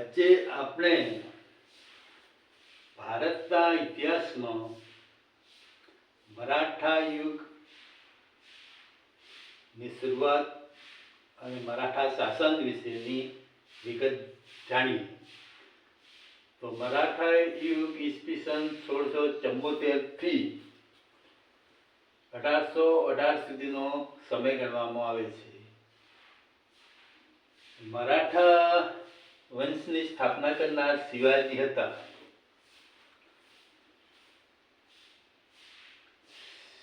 આજે આપણે ભારતના ઇતિહાસમાં મરાઠા યુગની શરૂઆત અને મરાઠા શાસન વિશેની વિગત જાણીએ. તો મરાઠા યુગ ઈસવીસન સોળસો ચુંબોતેરથી અઢારસો અઢાર સુધીનો સમય ગણવામાં આવે છે. મરાઠા વંશની સ્થાપના કરનાર શિવાજી હતા.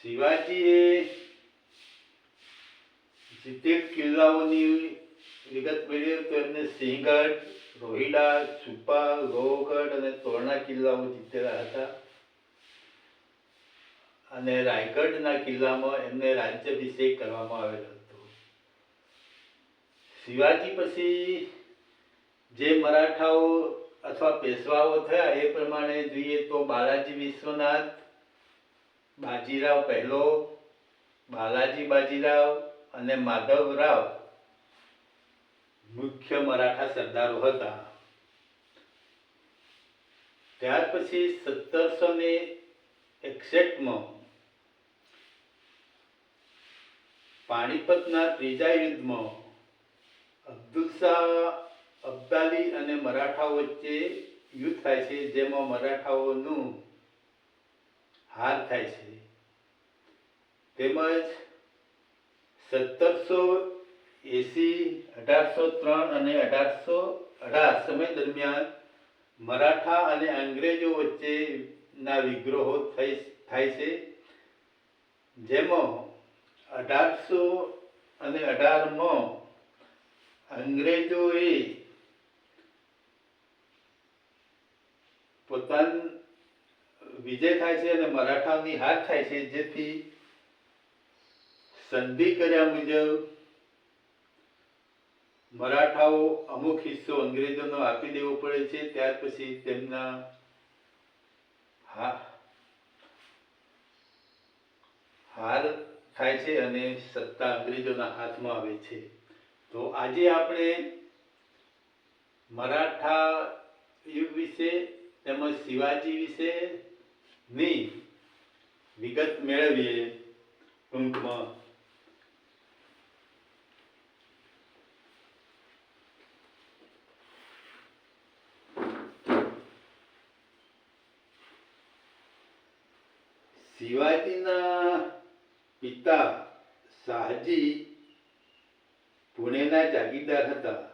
શિવાજીએ સિત્તેર કિલ્લાઓની વિગત મેળવી તો એમને સિંહગઢ, રોહિડા છુપા લોહગઢ અને તોરણા કિલ્લાઓ જીતેલા હતા. અને રાયગઢના કિલ્લામાં એમને રાજ્યાભિષેક કરવામાં આવેલો હતો. શિવાજી પછી જે મરાઠાઓ અથવા પેશવાઓ થયા, એ પ્રમાણે જોઈએ તો બાલાજી વિશ્વનાથ, બાજીરાવ પહેલો, બાલાજી બાજીરાવ અને માધવરાવ મુખ્ય મરાઠા સરદારો હતા. ત્યાર પછી સત્તરસો ને એકસઠમાં પાણીપતના ત્રીજા યુદ્ધમાં અબ્દુલ શાહ અબ્દાલી અને મરાઠાઓ વચ્ચે યુદ્ધ થાય છે, જેમાં મરાઠાઓનું હાર થાય છે. તેમજ સત્તરસો એસી, અઢારસો ત્રણ અને અઢારસો અઢાર સમય દરમિયાન મરાઠા અને અંગ્રેજો વચ્ચેના વિગ્રહો થઈ, થાય છે, જેમાં અઢારસો અને અઢારમાં અંગ્રેજોએ પોતાનું વિજય થાય છે અને મરાઠાઓની હાર થાય છે, જેથી સંધિ કર્યા મુજબ મરાઠાઓ અમુક હિસ્સો અંગ્રેજોનો આપી દેવો પડે છે, ત્યાર પછી તેમના હાર થાય છે અને સત્તા અંગ્રેજોના હાથમાં આવે છે. તો આજે આપણે મરાઠા યુગ વિશે તેમજ શિવાજી વિશે ની વિગત મેળવીએ. ટૂંકમાં. શિવાજીના પિતા શાહજી પુણેના જાગીરદાર હતા.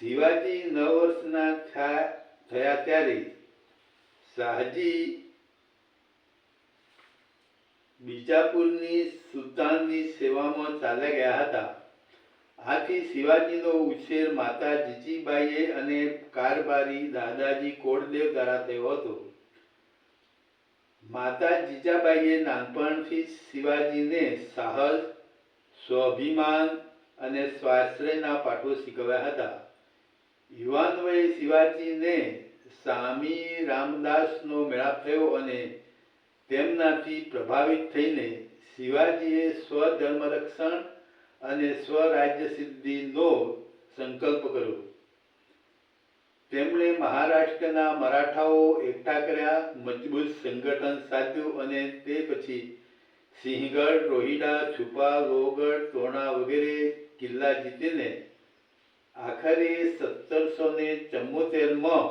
શિવાજી નવ વર્ષના થયા થયા ત્યારે શાહજી બીજાપુરની સુલતાનની સેવામાં ચાલ્યા ગયા હતા. આથી શિવાજીનો ઉછેર માતા જીજીબાઈએ અને કારબારી દાદાજી કોળદેવ દ્વારા થયો હતો. માતા જીજાબાઈએ નાનપણથી શિવાજીને સાહસ, સ્વાભિમાન અને સ્વાશ્રયના પાઠો શીખવ્યા હતા. યુવાન શિવાજીને સ્વામી રામદાસનો મેળાપ થયો અને તેમનાથી પ્રભાવિત થઈને શિવાજીએ સ્વધર્મ અને સ્વરાજ્ય સિદ્ધિનો સંકલ્પ કર્યો. તેમણે મહારાષ્ટ્રના મરાઠાઓ એકઠા કર્યા, મજબૂત સંગઠન સાધ્યું અને તે પછી સિંહગઢ, રોહિડા, છુપા લોહગઢ તોણા વગેરે કિલ્લા જીતીને આખરે સત્તરસો ને ચુમ્મોતેરમાં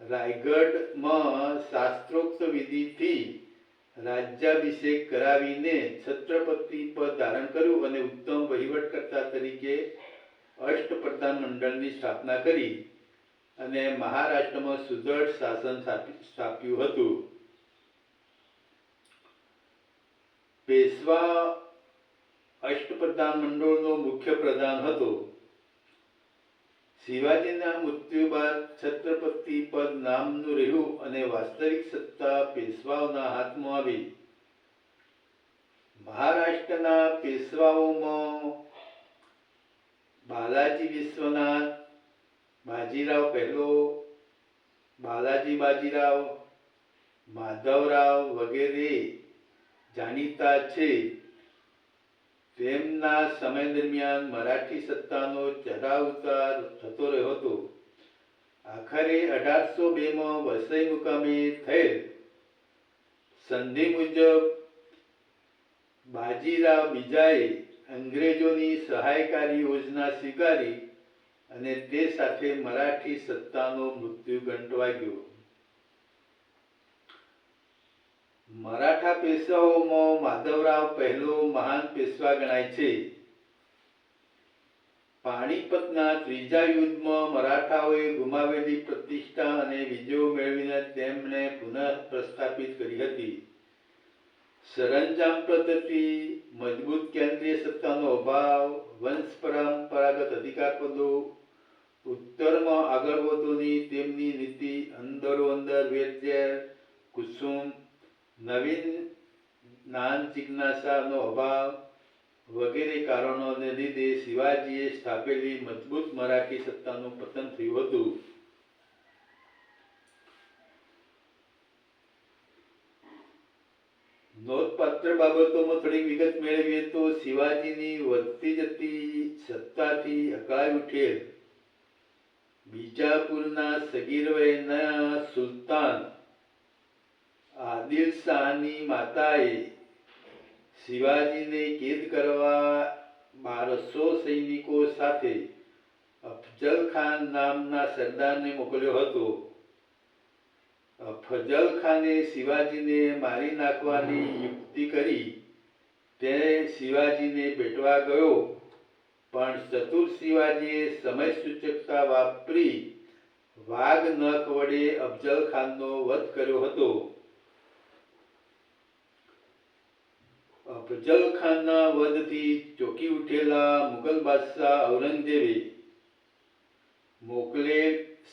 રાયગઢમાં શાસ્ત્રોક્ત વિધિથી રાજ્યાભિષેક કરાવીને છત્રપતિ પદ ધારણ કર્યું અને ઉત્તમ વહીવટકર્તા તરીકે અષ્ટપ્રધાન મંડળની સ્થાપના કરી અને મહારાષ્ટ્રમાં સુદૃઢ શાસન સ્થાપ્યું હતું. પેશવા અષ્ટપ્રધાન મંડળનો મુખ્ય પ્રધાન હતો. શિવાજીના મૃત્યુ બાદ છત્રપતિ પદ નામનું રહ્યું અને વાસ્તવિક સત્તા પેશવાઓના હાથમાં આવી. મહારાષ્ટ્રના પેશવાઓમાં બાલાજી વિશ્વનાથ, બાજીરાવ પહેલો, બાલાજી બાજીરાવ, માધવરાવ વગેરે જાણીતા છે. તેમના સમય દરમિયાન મરાઠી સત્તાનો ચઢાવ ઉતાર થતો રહ્યો હતો. આખરે અઢારસો બેમાં વસઈ મુકામે થયેલ સંધિ મુજબ બાજીરાવ બીજાએ અંગ્રેજોની સહાયકારી યોજના સ્વીકારી અને તે સાથે મરાઠી સત્તાનો મૃત્યુ વાગ્યો મરાઠા પેશવાઓમાં માધવરાવ પહેલો મહાન પેશવા ગણાય છે. પાણીપતના ત્રીજા યુદ્ધમાં મરાઠાઓએ ગુમાવેલી પ્રતિષ્ઠા અને વિજયો મેળવીને તેમને પુનઃ પ્રસ્થાપિત કરી હતી. સરંજામ પદ્ધતિ, મજબૂત કેન્દ્રીય સત્તાનો અભાવ, વંશ પરંપરાગત અધિકાર પદો ઉત્તરમાં આગળ વધોની તેમની નીતિ અંદરો અંદર વેરઝેર, કુસુમ નવીન જ્ઞાન જિજ્ઞાસાનો અભાવ વગેરે કારણોને લીધે શિવાજીએ સ્થાપેલી મજબૂત મરાઠી સત્તાનું પતન થયું હતું. નોંધપાત્ર બાબતોમાં થોડીક વિગત મેળવીએ તો શિવાજીની વધતી જતી સત્તાથી અકળાઈ ઉઠેલ બીજાપુરના સગીરવયના સુલતાન આદિલ શાહની માતાએ શિવાજીને કેદ કરવા બારસો સૈનિકો સાથે અફજલ ખાન નામના સરદારને મોકલ્યો હતો. ફજલ ખાને શિવાજીને મારી નાખવાની યુક્તિ કરી તે શિવાજીને ભેટવા ગયો. પણ ચતુર શિવાજીએ સમય સૂચકતા વાપરી વાઘ નખ વડે અફજલ ખાનનો વધ કર્યો હતો. અફજલ ખાનના વધથી ચોકી ઉઠેલા મુગલ બાદશાહ ઔરંગઝેબે મોકલે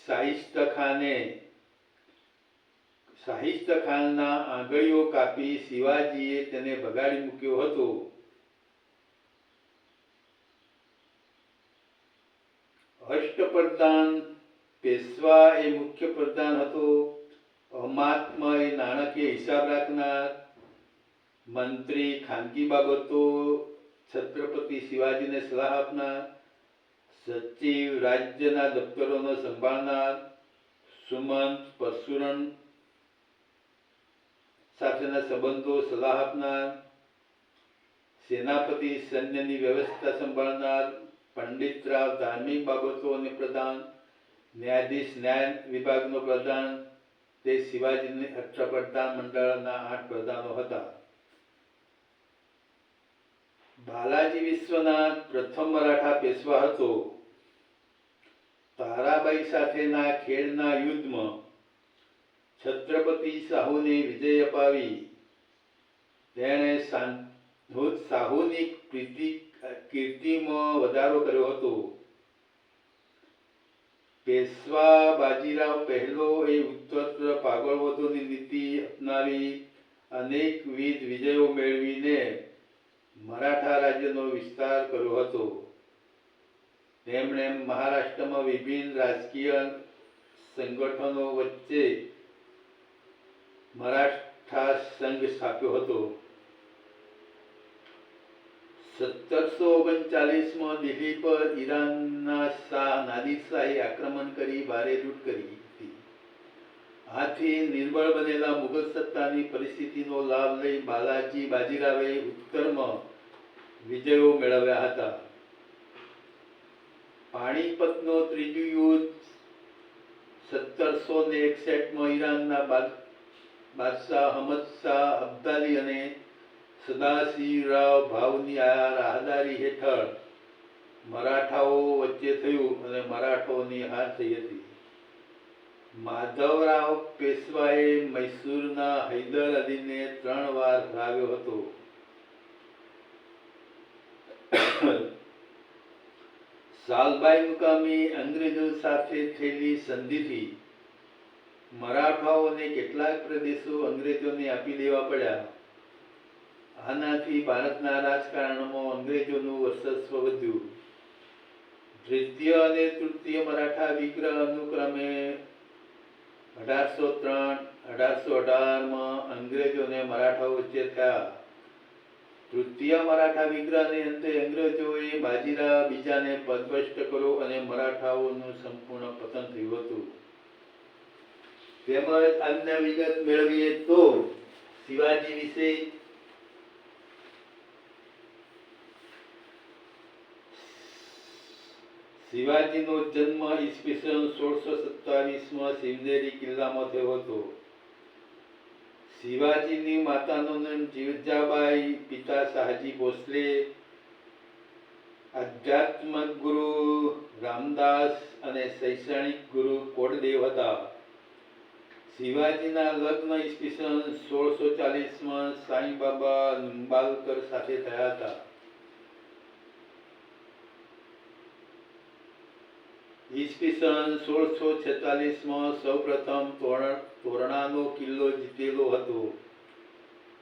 શાહિસ્ત ખાને શાહિસ્ત ખાનના આંગળીઓ કાપી શિવાજીએ તેને ભગાડી મૂક્યો હતો. અષ્ટપ્રધાન પેશવા એ મુખ્ય પ્રધાન હતો. અમાત્મય નાણાકીય હિસાબ રાખનાર મંત્રી ખાનગી બાબતો, છત્રપતિ શિવાજીને સલાહ આપનાર, સચિવ રાજ્યના દફતરોનો સંભાળનાર, સુમંત, પરશુરણ સાથેના સંબંધો સલાહ આપનાર, સેનાપતિ સૈન્યની વ્યવસ્થા સંભાળનાર, પંડિતરાવ ધાર્મિક બાબતોને પ્રધાન, ન્યાયાધીશ ન્યાય વિભાગનો પ્રધાન, તે શિવાજીની અષ્ટપ્રધાન મંડળના આઠ પ્રધાનો હતા. બાલાજી વિશ્વનાથ પ્રથમ મરાઠા પેશવા હતો. તારાબાઈ સાથેના ખેડના યુદ્ધમાં છત્રપતિ સાહુને વિજય અપાવી. તેણે સાહુની પ્રીતિ કીર્તિમાં વધારો કર્યો હતો. પેશવા બાજીરાવ પહેલો એ ઉત્તર પાગળવધોની નીતિ અપનાવી અનેકવિધ વિજયો મેળવીને મરાઠા રાજ્યનો વિસ્તાર કર્યો હતો. તેમણે મહારાષ્ટ્રમાં વિભિન્ન રાજકીય સંગઠનો વચ્ચે મરાઠા સંઘ સ્થાપ્યો હતો. સત્તરસો ઓગણચાલીસમાં દિલ્હી પર ઈરાનના શાહ નાદિર શાહે આક્રમણ કરી, ભારે લૂંટ કરી હતી. આથી નિર્બળ બનેલા મુગલ સત્તાની પરિસ્થિતિનો લાભ લઈ બાલાજી બાજીરાવે ઉત્તરમાં વિજયો મેળવ્યા હતા. પાણીપતનો ત્રીજું યુદ્ધ સત્તરસો ને એકસઠમાં ઈરાનના બાદ- બાદશાહ અહમદ શાહ અબ્દાલી અને સદાશિવરાવ ભાવની આ રાહદારી હેઠળ મરાઠાઓ વચ્ચે થયું અને મરાઠાઓની હાર થઈ હતી. માધવરાવ પેશવાએ મૈસૂરના હૈદર અલીને ત્રણ વાર હરાવ્યો હતો. સાલબાઈ મુકામે અંગ્રેજો સાથે થયેલી સંધિથી મરાઠાઓને કેટલાક પ્રદેશો અંગ્રેજોને આપી દેવા પડ્યા. આનાથી ભારતના રાજકારણમાં અંગ્રેજોનું વર્ચસ્વ વધ્યું. દ્વિતીય અને તૃતીય મરાઠા વિગ્રહ અનુક્રમે અઢારસો ત્રણ, અઢારસો અઢારમાં અંગ્રેજોને મરાઠાઓ વચ્ચે થયા. તૃતીય મરાઠા વિગ્રહને અંતે અંગ્રેજોએ બાજીરા બીજાને પદભ્રષ્ટ કર્યો અને મરાઠાઓનું સંપૂર્ણ પતન થયું હતું. તેમજ અન્ય વિગત મેળવીએ તો શિવાજી વિશે શિવાજીનો જન્મ ઈસવીસન સોળસો સત્તાવીસમાં સિંદેરી કિલ્લામાં થયો હતો. શિવાજીની માતાનું નામ જીવજાબાઈ પિતા શાહજી ભોસલે. આધ્યાત્મક ગુરુ રામદાસ અને શૈક્ષણિક ગુરુ કોડદેવ હતા. શિવાજીના લગ્ન ઈસવીસન સોળસો ચાલીસમાં સાંઈબાબા નિંબાલકર સાથે થયા હતા. ઈસવીસન સોળસો છેતાલીસમાં સૌપ્રથમ તોરણ તોરણાનો કિલ્લો જીતેલો હતો.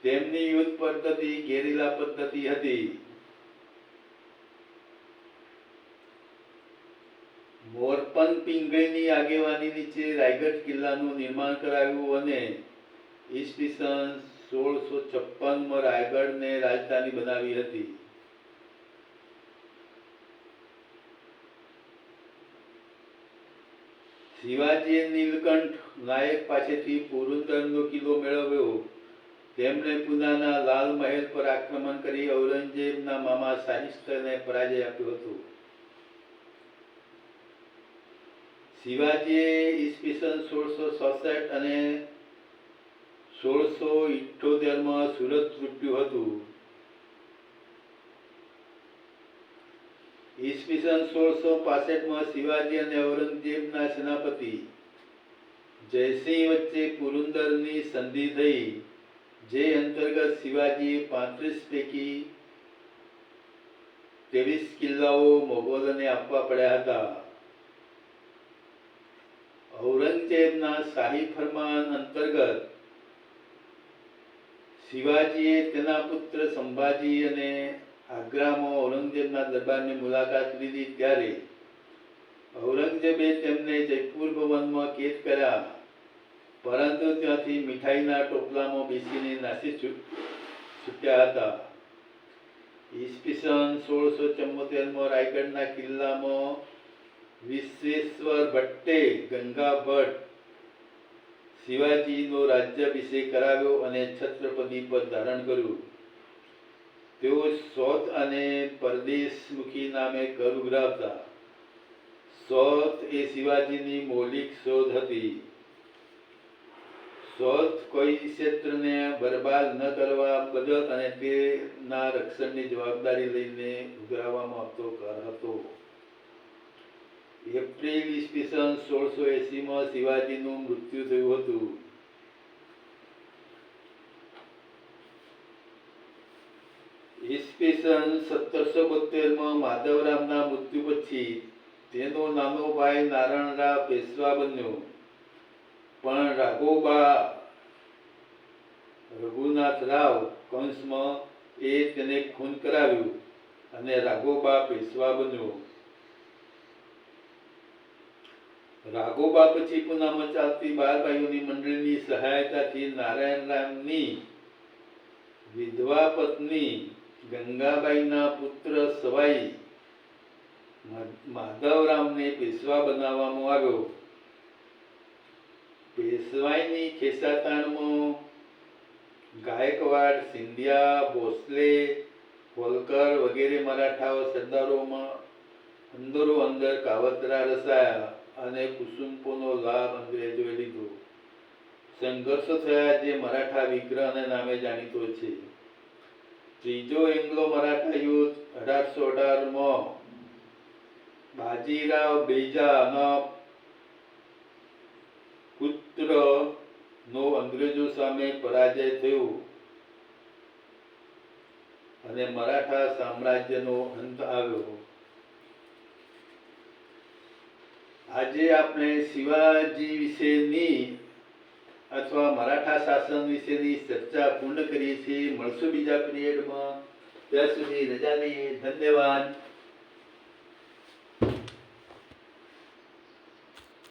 તેમની યુદ્ધ પદ્ધતિ ગેરીલા પદ્ધતિ હતી. મોરપન પિંગળીની આગેવાની નીચે રાયગઢ કિલ્લાનું નિર્માણ કરાવ્યું અને ઈસવીસન સોળસો છપ્પનમાં રાયગઢને રાજધાની બનાવી હતી. શિવાજીએ નીલકંઠ નાયક પાસેથી પુરુંદરનો કિલ્લો મેળવ્યો. તેમણે પુનાના લાલ મહેલ પર આક્રમણ કરી ઔરંગઝેબના મામા શાહિસ્તને પરાજય આપ્યો હતો. શિવાજીએ ઈસવીસન સોળસો સડસઠ અને સોળસો ઇઠ્ઠોતેરમાં સુરત લૂંટ્યું હતું. ઈસવીસન સોળસો પાસઠમાં શિવાજી આપવા પડ્યા હતા. ઔરંગઝેબના શાહી ફરમાન અંતર્ગત શિવાજીએ તેના પુત્ર સંભાજી અને આગ્રામાં ઔરંગઝેબના દરબારની મુલાકાત લીધી ત્યારે ઔરંગઝેબે તેમને જયપુર ભવનમાં કેદ કર્યા. પરંતુ ત્યાંથી મીઠાઈના ટોપલામાં બેસીને નાસી છૂટ, છૂટ્યા હતા. ઈસવીસન સોળસો ચુમ્મોતેરમાં રાયગઢના કિલ્લામાં વિશ્વેશ્વર ભટ્ટે ગંગા ભટ્ટ શિવાજીનો રાજ્યાભિષેક કરાવ્યો અને છત્રપતિ પદ ધારણ કર્યું. તેઓ સોત અને પરદેશમુખી નામે કર ઉઘરાવતા. સોત એ શિવાજીની મૌલિક શોધ હતી. સોત કોઈ ક્ષેત્રને બરબાદ ન કરવા બદલ અને તેના રક્ષણની જવાબદારી લઈને ઉઘરાવવામાં આવતો કર હતો. એપ્રિલ ઈસવીસન સોળસો એસીમાં શિવાજીનું મૃત્યુ થયું હતું. ઈસવીસન સત્તરસો બોતેરમાં માધવરામના મૃત્યુ પછી તેનો નાનો ભાઈ નારાયણરાવ પેશવા બન્યો. પણ રાઘોબા રઘુનાથ રાવ કંસમાં એ તેને ખૂન કરાવ્યું અને રાઘોબા પેશવા બન્યો. રાઘોબા પછી પુનામાં ચાલતી બાર ભાઈઓની મંડળીની સહાયતાથી નારાયણરામની વિધવા પત્ની ગંગાબાઈના પુત્ર સવાઈ માધવરામને પેશવા બનાવવામાં આવ્યો. પેશવાઈની ખેસાતાણમાં ગાયકવાડ, સિંધિયા, ભોસલે, હોલકર વગેરે મરાઠાઓ સરદારોમાં અંદરો અંદર કાવતરા રસાયા અને કુસુમપોનો લાભ અંગ્રેજોએ લીધો. સંઘર્ષો થયા જે મરાઠા વિગ્રહના નામે જાણીતો છે. ત્રીજો એંગ્લો મરાઠા યુદ્ધ, અઢારસો અઢારમાં. બાજીરાવ બેજાના પુત્ર નો અંગ્રેજો સામે પરાજય થયો. અને મરાઠા સામ્રાજ્યનો અંત આવ્યો. આજે આપણે શિવાજી વિશેની અથવા મરાઠા શાસન વિશેની ચર્ચા પૂર્ણ કરીએ છીએ. મળશું બીજા પિરિયડમાં ત્યાં સુધી રજા લઈએ ધન્યવાદ.